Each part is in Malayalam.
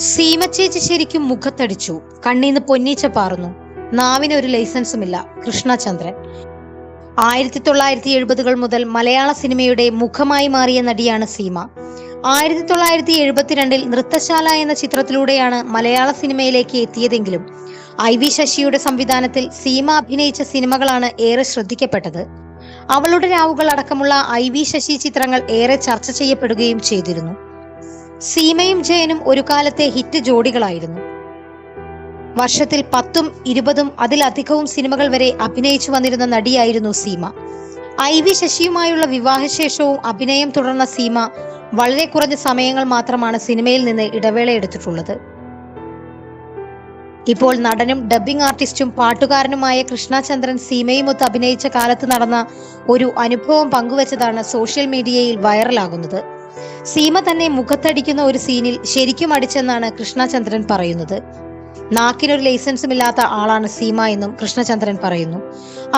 സീമച്ചേച്ചി ശരിക്കും മുഖത്തടിച്ചു. കണ്ണീന്ന് പൊന്നീച്ച പാറുന്നു. നാവിന് ഒരു ലൈസൻസുമില്ല കൃഷ്ണചന്ദ്രൻ. ആയിരത്തി തൊള്ളായിരത്തി എഴുപതുകൾ മുതൽ മലയാള സിനിമയുടെ മുഖമായി മാറിയ നടിയാണ് സീമ. ആയിരത്തി തൊള്ളായിരത്തി എഴുപത്തിരണ്ടിൽ നൃത്തശാല എന്ന ചിത്രത്തിലൂടെയാണ് മലയാള സിനിമയിലേക്ക് എത്തിയതെങ്കിലും ഐ വി ശശിയുടെ സംവിധാനത്തിൽ സീമ അഭിനയിച്ച സിനിമകളാണ് ഏറെ ശ്രദ്ധിക്കപ്പെട്ടത്. അവളുടെ രാവുകൾ അടക്കമുള്ള ഐ വി ശശി ചിത്രങ്ങൾ ഏറെ ചർച്ച ചെയ്യപ്പെടുകയും ചെയ്തിരുന്നു. സീമയും ജയനും ഒരു കാലത്തെ ഹിറ്റ് ജോഡികളായിരുന്നു. വർഷത്തിൽ പത്തും ഇരുപതും അതിലധികവും സിനിമകൾ വരെ അഭിനയിച്ചു വന്നിരുന്ന നടിയായിരുന്നു സീമ. ഐ വി ശശിയുമായുള്ള വിവാഹശേഷവും അഭിനയം തുടർന്ന സീമ വളരെ കുറഞ്ഞ സമയങ്ങൾ മാത്രമാണ് സിനിമയിൽ നിന്ന് ഇടവേള എടുത്തിട്ടുള്ളത്. ഇപ്പോൾ നടനും ഡബ്ബിംഗ് ആർട്ടിസ്റ്റും പാട്ടുകാരനുമായ കൃഷ്ണചന്ദ്രൻ സീമയുമൊത്ത് അഭിനയിച്ച കാലത്ത് നടന്ന ഒരു അനുഭവം പങ്കുവച്ചതാണ് സോഷ്യൽ മീഡിയയിൽ വൈറലാകുന്നത്. സീമ തന്നെ മുഖത്തടിക്കുന്ന ഒരു സീനിൽ ശരിക്കും അടിച്ചെന്നാണ് കൃഷ്ണചന്ദ്രൻ പറയുന്നത്. നാക്കിനൊരു ലൈസൻസും ഇല്ലാത്ത ആളാണ് സീമ എന്നും കൃഷ്ണചന്ദ്രൻ പറയുന്നു.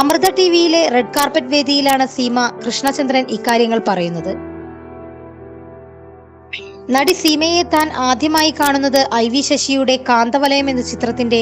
അമൃത ടി വിയിലെ റെഡ് കാർപ്പറ്റ് വേദിയിലാണ് സീമ കൃഷ്ണചന്ദ്രൻ ഇക്കാര്യങ്ങൾ പറയുന്നത്. നടി സീമയെ താൻ ആദ്യമായി കാണുന്നത് ഐ വി ശശിയുടെ കാന്തവലയം എന്ന ചിത്രത്തിന്റെ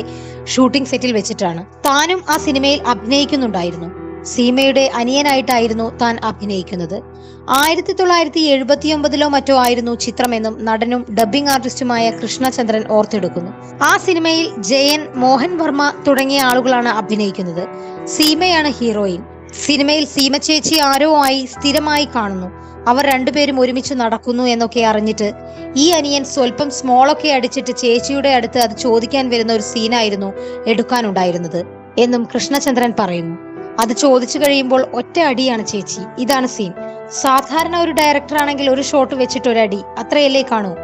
ഷൂട്ടിംഗ് സെറ്റിൽ വെച്ചിട്ടാണ്. താനും ആ സിനിമയിൽ അഭിനയിക്കുന്നുണ്ടായിരുന്നു. സീമയുടെ അനിയനായിട്ടായിരുന്നു താൻ അഭിനയിക്കുന്നത്. ആയിരത്തി തൊള്ളായിരത്തി എഴുപത്തിയൊമ്പതിലോ മറ്റോ ആയിരുന്നു ചിത്രമെന്നും നടനും ഡബ്ബിംഗ് ആർട്ടിസ്റ്റുമായ കൃഷ്ണചന്ദ്രൻ ഓർത്തെടുക്കുന്നു. ആ സിനിമയിൽ ജയൻ മോഹൻ വർമ്മ തുടങ്ങിയ ആളുകളാണ് അഭിനയിക്കുന്നത്. സീമയാണ് ഹീറോയിൻ. സിനിമയിൽ സീമ ചേച്ചി ആരോ ആയി സ്ഥിരമായി കാണുന്നു. അവർ രണ്ടുപേരും ഒരുമിച്ച് നടക്കുന്നു എന്നൊക്കെ അറിഞ്ഞിട്ട് ഈ അനിയൻ സ്വല്പം സ്മോളൊക്കെ അടിച്ചിട്ട് ചേച്ചിയുടെ അടുത്ത് അത് ചോദിക്കാൻ വരുന്ന ഒരു സീനായിരുന്നു എടുക്കാനുണ്ടായിരുന്നത് എന്നും കൃഷ്ണചന്ദ്രൻ പറയുന്നു. അത് ചോദിച്ചു കഴിയുമ്പോൾ ഒറ്റ അടിയാണ് ചേച്ചി. ഇതാണ് സീൻ സാധാരണ ഒരു ഡയറക്ടർ ആണെങ്കിൽ ഒരു ഷോട്ട് വെച്ചിട്ട് ഒരു അടി. അത്രയല്ലേ കാണൂ.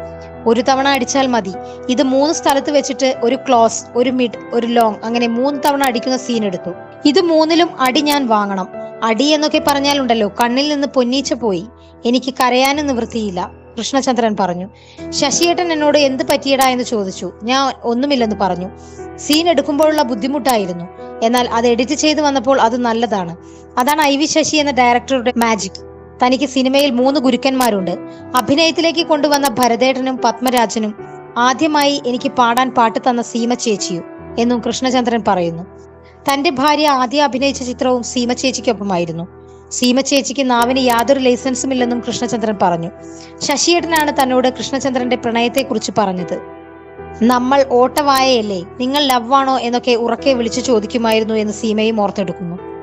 ഒരു തവണ അടിച്ചാൽ മതി. ഇത് മൂന്ന് സ്ഥലത്ത് വെച്ചിട്ട് ഒരു ക്ലോസ് ഒരു മിഡ് ഒരു ലോങ് അങ്ങനെ മൂന്ന് തവണ അടിക്കുന്ന സീൻ എടുത്തു. ഇത് മൂന്നിലും അടി ഞാൻ വാങ്ങണം. അടി എന്നൊക്കെ പറഞ്ഞാലുണ്ടല്ലോ കണ്ണിൽ നിന്ന് പൊന്നീച്ച പോയി. എനിക്ക് കരയാനും നിവൃത്തിയില്ല കൃഷ്ണചന്ദ്രൻ പറഞ്ഞു. ശശിയേട്ടൻ എന്നോട് എന്ത് പറ്റിയടാ എന്ന് ചോദിച്ചു. ഞാൻ ഒന്നുമില്ലെന്ന് പറഞ്ഞു. സീൻ എടുക്കുമ്പോഴുള്ള ബുദ്ധിമുട്ടായിരുന്നു. എന്നാൽ അത് എഡിറ്റ് ചെയ്തു വന്നപ്പോൾ അത് നല്ലതാണ്. അതാണ് ഐ വി ശശി എന്ന ഡയറക്ടറുടെ മാജിക് തനിക്ക് സിനിമയിൽ മൂന്ന് ഗുരുക്കന്മാരുണ്ട്. അഭിനയത്തിലേക്ക് കൊണ്ടുവന്ന ഭരതേട്ടനും പത്മരാജനും ആദ്യമായി എനിക്ക് പാടാൻ പാട്ട് തന്ന സീമ ചേച്ചിയും എന്നും കൃഷ്ണചന്ദ്രൻ പറയുന്നു. തന്റെ ഭാര്യ ആദ്യം അഭിനയിച്ച ചിത്രവും സീമ ചേച്ചിക്കൊപ്പമായിരുന്നു. സീമ ചേച്ചിക്ക് നാവിന് യാതൊരു ലൈസൻസും ഇല്ലെന്നും കൃഷ്ണചന്ദ്രൻ പറഞ്ഞു. ശശിയേട്ടനാണ് തന്നോട് കൃഷ്ണചന്ദ്രന്റെ പ്രണയത്തെക്കുറിച്ച് പറഞ്ഞത്. നമ്മൾ ഓട്ടവായയല്ലേ? നിങ്ങൾ ലവ് ആണോ എന്നൊക്കെ ഉറക്കെ വിളിച്ചു ചോദിക്കുമായിരുന്നു എന്ന് സീമയും ഓർത്തെടുക്കുന്നു.